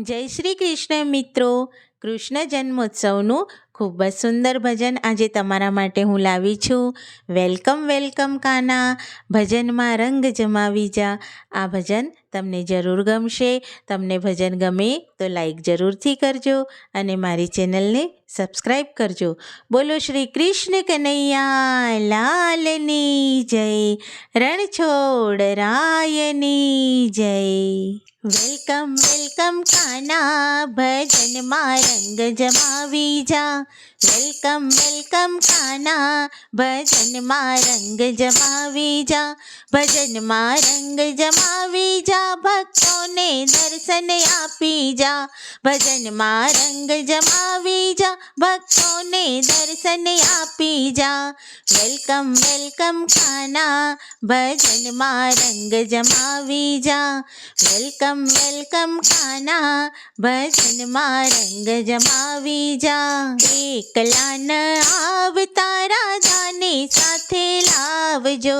જય શ્રી કૃષ્ણ મિત્રો. કૃષ્ણ જન્મોત્સવનું ખૂબ જ સુંદર ભજન આજે તમારા માટે હું લાવી છું. Welcome welcome Kana. ભજનમાં રંગ જમાવી જા. આ ભજન તમને જરૂર ગમશે. તમને ભજન ગમે તો લાઈક જરૂરથી કરજો અને મારી ચેનલને સબસ્ક્રાઈબ કરજો. બોલો શ્રી કૃષ્ણ કનૈયા, લાલની જય. રણછોડ રાયની જય. વેલકમ વેલકમ કાના ભજનમાં રંગ જમાવી જા. વેલકમ વેલકમ કાના ભજનમાં રંગ જમાવી જા. ભજનમાં રંગ જમાવી જા, ભક્તોને દર્શન આપી જા. ભજનમાં રંગ જમાવી જા, ભક્તોને દર્શન આપી જા. વેલકમ વેલકમ કાના ભજનમાં રંગ જમાવી જા. વેલકમ વેલકમ કાના ભજનમાં રંગ જમાવી જા એકલા ન આવતા રાજાને સાથે લાવજો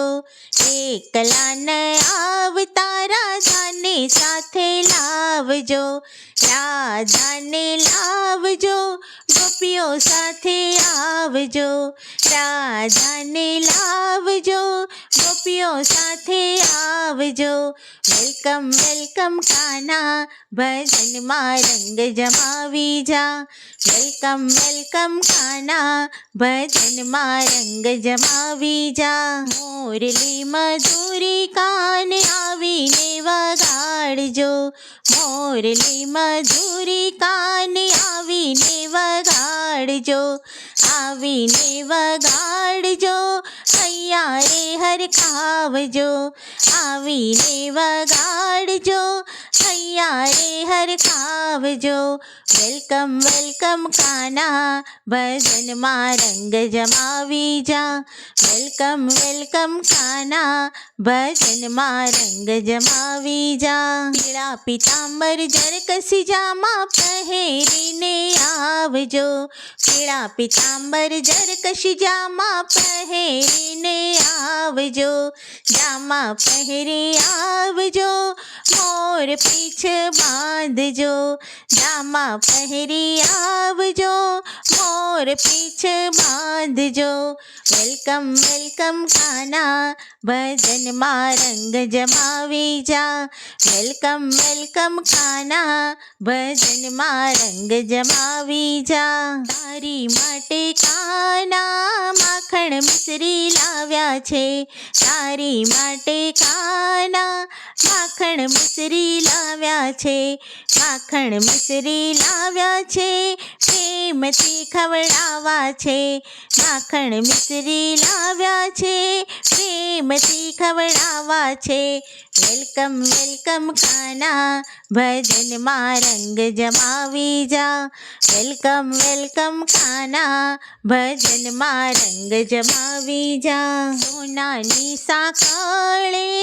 એકલા ન આવતા રાજાને સાથે લાવજો રાજાને લાવજો ગોપીઓ સાથે આવજો રાજાને લાવજો ગોપીઓ સાથે આવજો. વેલકમ વેલકમ કાના ભજનમાં રંગ જમાવી જા. વેલકમ વેલકમ કાના ભજનમાં રંગ જમાવી જા. મોરલી મધુરી કાન આવીને વગાડજો. મોરલી મધુરી કાન આવીને વગાડજો. આવીને વગાડજો. રે હર ખાવજો આવીને વગાડજો. અહીંયા રે હર ખાવજો. વેલકમ વેલકમ કાના ભજનમાં રંગ જમાવી જા. વેલકમ વેલકમ કાના ભજનમાં રંગ જમાવી જા. પીળા પિતાંબર જરકસી જામાં પહેરીને આવજો. પીળા પિતાંબર જરકશી જામાં પહેરીને આવજો. જામાં પહેરી આવજો. મોર પીછ બાંધજો દામા પહેરી આવજો મોર પીછ બાંધજો વેલકમ વેલકમ કાના ભજનમાં રંગ જમાવી જા વેલકમ વેલકમ કાના ભજનમાં રંગ જમાવી જા તારી માટે કાના માખણ મિશ્રી લાવ્યા છે તારી માટે કાના માખણ મિસરી લાવ્યા છે, માખણ મિસરી લાવ્યા છે, પ્રેમથી ખવડાવા છે. માખણ મિસરી લાવ્યા છે, પ્રેમથી ખવડાવા છે. વેલકમ વેલકમ ખાના ભજનમાં રંગ જમાવી જા. વેલકમ વેલકમ ખાના ભજનમાં રંગ જમાવી જા. સોનાની સાંકળે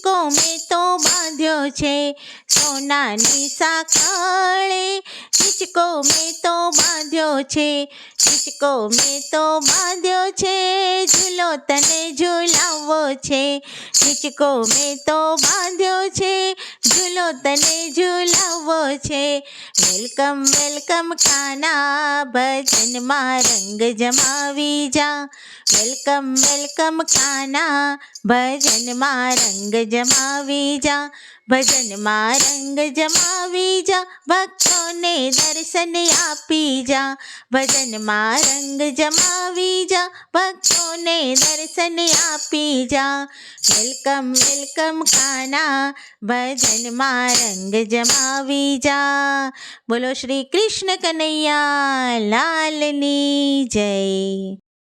હિચકો મેં તો બાંધ્યો છે સોનાની સાંકળે ટીચકો મેં તો બાંધ્યો છે ટીચકો મેં તો બાંધ્યો છે. ઝૂલો તને ઝૂલાવવો છે ટીચકો મેં તો બાંધ્યો છે. ઝૂલો તને ઝૂલાવો છે. વેલકમ વેલકમ કાના ભજનમાં રંગ જમાવી જા. વેલકમ વેલકમ કાના ભજનમાં રંગ જમાવી જા. ભજનમાં રંગ જમાવી જા, ભક્તોને દર્શન આપી જા. ભજનમાં રંગ જમાવી જા, ભક્તોને દર્શન આપી જા. વેલકમ વેલકમ ખાના, ભજનમાં રંગ જમાવી જા. બોલો શ્રી કૃષ્ણ કનૈયા, લાલની જય.